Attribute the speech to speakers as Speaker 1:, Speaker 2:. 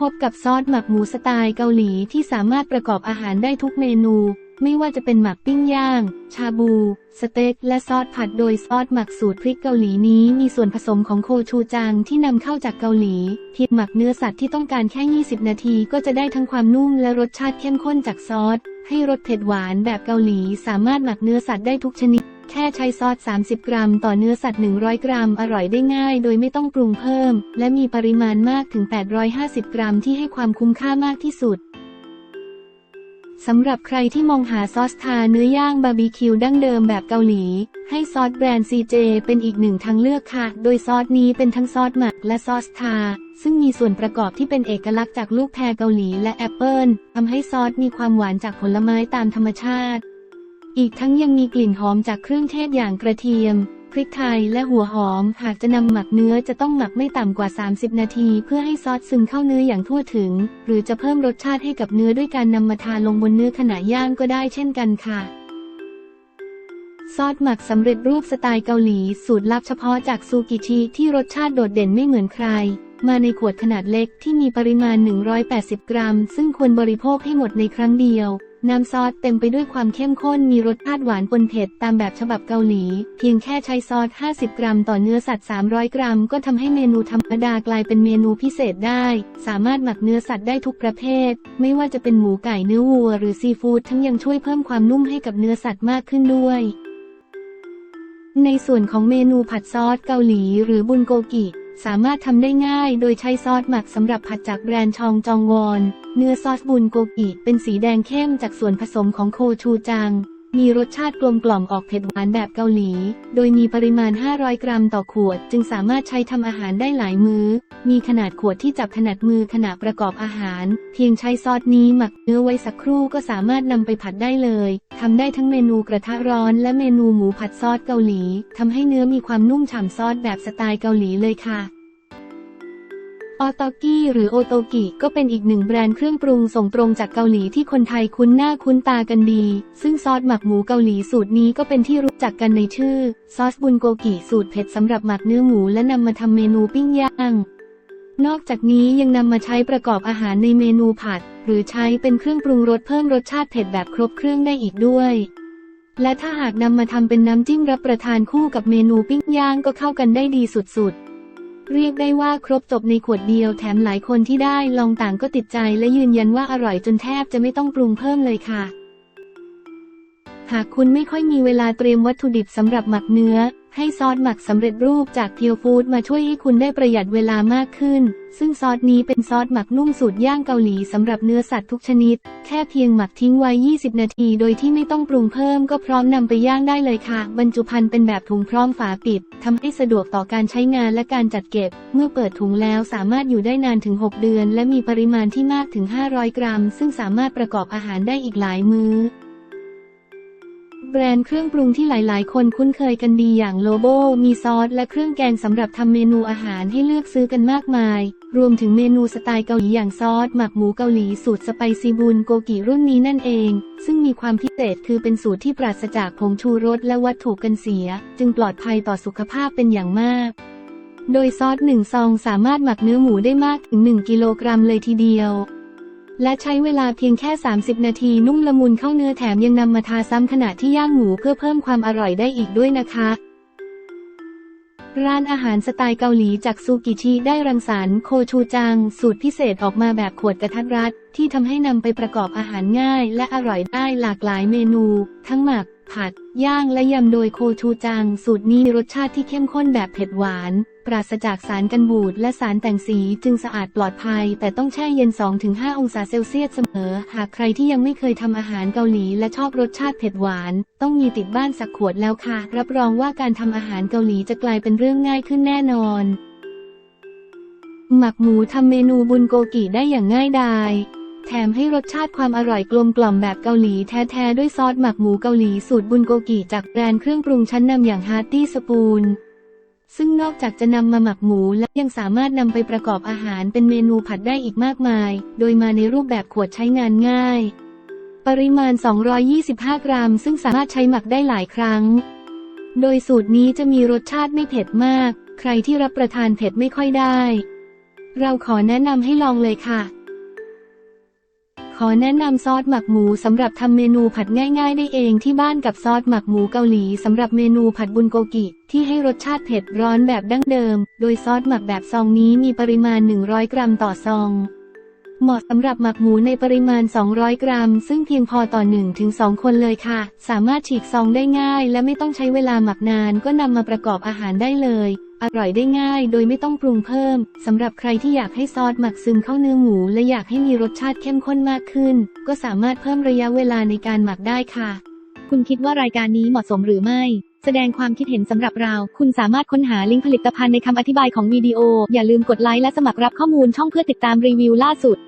Speaker 1: พบกับซอสหมักหมูสไตล์เกาหลีที่สามารถประกอบอาหารได้ทุกเมนู ไม่ว่าจะเป็นหมักปิ้งย่าง ชาบู สเต็ก และซอสผัดโดยซอสหมักสูตรพริกเกาหลีนี้มีส่วนผสมของโคชูจังที่นำเข้าจากเกาหลีเพียงหมักเนื้อสัตว์ที่ต้องการแค่ 20 นาทีก็จะได้ทั้งความนุ่มและรสชาติเข้มข้นจากซอส ให้รสเผ็ดหวานแบบเกาหลีสามารถหมักเนื้อสัตว์ได้ทุกชนิด แค่ใช้ซอส 30 กรัม ต่อเนื้อสัตว์ 100 กรัม อร่อยได้ง่าย โดยไม่ต้องปรุงเพิ่ม และมีปริมาณมากถึง 850 กรัมที่ให้ความคุ้มค่ามากที่สุดสำหรับใครที่มองหาซอสทาเนื้อย่างบาร์บีคิวดั้งเดิมแบบเกาหลี ให้ซอสแบรนด์ CJ เป็นอีกหนึ่งทางเลือกค่ะ โดยซอสนี้เป็นทั้งซอสหมักและซอสทา ซึ่งมีส่วนประกอบที่เป็นเอกลักษณ์จากลูกแพรเกาหลีและแอปเปิลทำให้ซอสมีความหวานจากผลไม้ตามธรรมชาติ อีกทั้งยังมีกลิ่นหอมจากเครื่องเทศอย่างกระเทียม พริกไทยและหัวหอม หากจะนำหมักเนื้อจะต้องหมักไม่ต่ำกว่า 30 นาที เพื่อให้ซอสซึมเข้าเนื้ออย่างทั่วถึง หรือจะเพิ่มรสชาติให้กับเนื้อด้วยการนำมาทาลงบนเนื้อขณะย่างก็ได้เช่นกันค่ะซอสหมักสำเร็จรูปสไตล์เกาหลี สูตรลับเฉพาะจากซูกิชิที่รสชาติโดดเด่นไม่เหมือนใคร มาในขวดขนาดเล็กที่มีปริมาณ 180 กรัม ซึ่งควรบริโภคให้หมดในครั้งเดียว น้ำซอสเต็มไปด้วยความเข้มข้นมีรสชาติหวานปนเผ็ดตามแบบฉบับเกาหลี เพียงแค่ใช้ซอส 50 กรัมต่อเนื้อสัตว์ 300 กรัม ก็ทำให้เมนูธรรมดากลายเป็นเมนูพิเศษได้ สามารถหมักเนื้อสัตว์ได้ทุกประเภท ไม่ว่าจะเป็นหมูไก่เนื้อวัว หรือซีฟู้ดทั้งยังช่วยเพิ่มความนุ่มให้กับเนื้อสัตว์มากขึ้นด้วยในส่วนของเมนูผัดซอสเกาหลีหรือบุนโกกิ สามารถทำได้ง่ายโดยใช้ซอสหมักสำหรับผัดจากแบรนด์ชองจองวอน เนื้อซอสบุนโกกิเป็นสีแดงเข้มจากส่วนผสมของโคชูจัง มีรสชาติกลมกล่อมออกเผ็ดหวานแบบเกาหลี โดยมีปริมาณ 500 กรัมต่อขวด จึงสามารถใช้ทำอาหารได้หลายมื้อ มีขนาดขวดที่จับถนัดมือขณะประกอบอาหาร เพียงใช้ซอสนี้หมักเนื้อไว้สักครู่ก็สามารถนำไปผัดได้เลยทำได้ทั้งเมนูกระทะร้อนและเมนูหมูผัดซอสเกาหลีทำให้เนื้อมีความนุ่มฉ่ำซอสแบบสไตล์เกาหลีเลยค่ะ ออโตกิหรือโอโตกิก็เป็นอีกหนึ่งแบรนด์เครื่องปรุงส่งตรงจากเกาหลีที่คนไทยคุ้นหน้าคุ้นตากันดี ซึ่งซอสหมักหมูเกาหลีสูตรนี้ก็เป็นที่รู้จักกันในชื่อ ซอสบุนโกกิสูตรเผ็ดสำหรับหมักเนื้อหมูและนำมาทำเมนูปิ้งย่าง นอกจากนี้ยังนำมาใช้ประกอบอาหารในเมนูผัด หรือใช้เป็นเครื่องปรุงรสเพิ่มรสชาติเผ็ดแบบครบเครื่องได้อีกด้วยและถ้าหากนำมาทำเป็นน้ำจิ้มรับประทานคู่กับเมนูปิ้งย่างก็เข้ากันได้ดีสุดๆ เรียกได้ว่าครบจบในขวดเดียวแถมหลายคนที่ได้ลองต่างก็ติดใจและยืนยันว่าอร่อยจนแทบจะไม่ต้องปรุงเพิ่มเลยค่ะ หากคุณไม่ค่อยมีเวลาเตรียมวัตถุดิบสำหรับหมักเนื้อ ให้ซอสหมักสำเร็จรูปจากเพียวฟู้ดมาช่วยให้คุณได้ประหยัดเวลามากขึ้น ซึ่งซอสนี้เป็นซอสหมักนุ่มสูตรย่างเกาหลีสำหรับเนื้อสัตว์ทุกชนิด แค่เพียงหมักทิ้งไว้ 20 นาที โดยที่ไม่ต้องปรุงเพิ่มก็พร้อมนำไปย่างได้เลยค่ะ บรรจุภัณฑ์เป็นแบบถุงพร้อมฝาปิดทำให้สะดวกต่อการใช้งานและการจัดเก็บ เมื่อเปิดถุงแล้วสามารถอยู่ได้นานถึง 6 เดือน และมีปริมาณที่มากถึง 500 กรัม ซึ่งสามารถประกอบอาหารได้อีกหลายมื้อ แบรนด์เครื่องปรุงที่หลาย ๆ คนคุ้นเคยกันดีอย่างโลโบ มีซอสและเครื่องแกงสำหรับทำเมนูอาหารให้เลือกซื้อกันมากมาย รวมถึงเมนูสไตล์เกาหลีอย่างซอส หมักหมูเกาหลีสูตรสไปซีบุนโกกิรุ่นนี้นั่นเอง ซึ่งมีความพิเศษคือเป็นสูตรที่ปราศจากผงชูรสและวัตถุกันเสีย จึงปลอดภัยต่อสุขภาพเป็นอย่างมาก โดยซอสหนึ่งซองสามารถหมักเนื้อหมูได้มากถึง 1 กิโลกรัมเลยทีเดียว และใช้เวลาเพียงแค่ 30 นาทีนุ่มละมุนเข้าเนื้อแถมยังนำมาทาซ้ำขณะที่ย่างหมูเพื่อเพิ่มความอร่อยได้อีกด้วยนะคะ ร้านอาหารสไตล์เกาหลีจากซูกิชิได้รังสรรค์โคชูจัง สูตรพิเศษออกมาแบบขวดกระทัดรัด ที่ทำให้นำไปประกอบอาหารง่าย และอร่อยได้หลากหลายเมนู ทั้งหมัก ผัด ย่างและยำโดยโคชูจัง สูตรนี้มีรสชาติที่เข้มข้นแบบเผ็ดหวาน ปราศจากสารกันบูดและสารแต่งสีจึงสะอาดปลอดภัย แต่ต้องแช่เย็น 2-5 องศาเซลเซียสเสมอ หากใครที่ยังไม่เคยทำอาหารเกาหลีและชอบรสชาติเผ็ดหวาน ต้องมีติดบ้านสักขวดแล้วค่ะ รับรองว่าการทำอาหารเกาหลีจะกลายเป็นเรื่องง่ายขึ้นแน่นอน หมักหมูทำเมนูบุนโกกิได้อย่างง่ายดาย แถมให้รสชาติความอร่อยกลมกล่อมแบบเกาหลีแท้ๆ ด้วยซอสหมักหมูเกาหลีสูตรบุนโกกิจากแบรนด์เครื่องปรุงชั้นนำอย่างฮาร์ตี้สปูน ซึ่งนอกจากจะนำมาหมักหมูและยังสามารถนำไปประกอบอาหารเป็นเมนูผัดได้อีกมากมาย โดยมาในรูปแบบขวดใช้งานง่าย ปริมาณ 225 กรัม ซึ่งสามารถใช้หมักได้หลายครั้ง โดยสูตรนี้จะมีรสชาติไม่เผ็ดมาก ใครที่รับประทานเผ็ดไม่ค่อยได้ เราขอแนะนำให้ลองเลยค่ะ ขอแนะนำซอสหมักหมูสำหรับทำเมนูผัดง่าย ๆ ได้เองที่บ้านกับซอสหมักหมูเกาหลีสำหรับเมนูผัดบุนโกกิ ที่ให้รสชาติเผ็ดร้อนแบบดั้งเดิม โดยซอสหมักแบบซองนี้มีปริมาณ 100 กรัมต่อซอง เหมาะสำหรับหมักหมูในปริมาณ 200 กรัม ซึ่งเพียงพอต่อ 1-2 คนเลยค่ะ สามารถฉีกซองได้ง่าย และไม่ต้องใช้เวลาหมักนานก็นำมาประกอบอาหารได้เลย อร่อยได้ง่ายโดยไม่ต้องปรุงเพิ่ม สำหรับใครที่อยากให้ซอสหมักซึมเข้าเนื้อหมู และอยากให้มีรสชาติเข้มข้นมากขึ้น ก็สามารถเพิ่มระยะเวลาในการหมักได้ค่ะ
Speaker 2: คุณคิดว่ารายการนี้เหมาะสมหรือไม่ แสดงความคิดเห็นสำหรับเรา คุณสามารถค้นหาลิงก์ผลิตภัณฑ์ในคำอธิบายของวิดีโอ อย่าลืมกดไลค์และสมัครรับข้อมูลช่องเพื่อติดตามรีวิวล่าสุด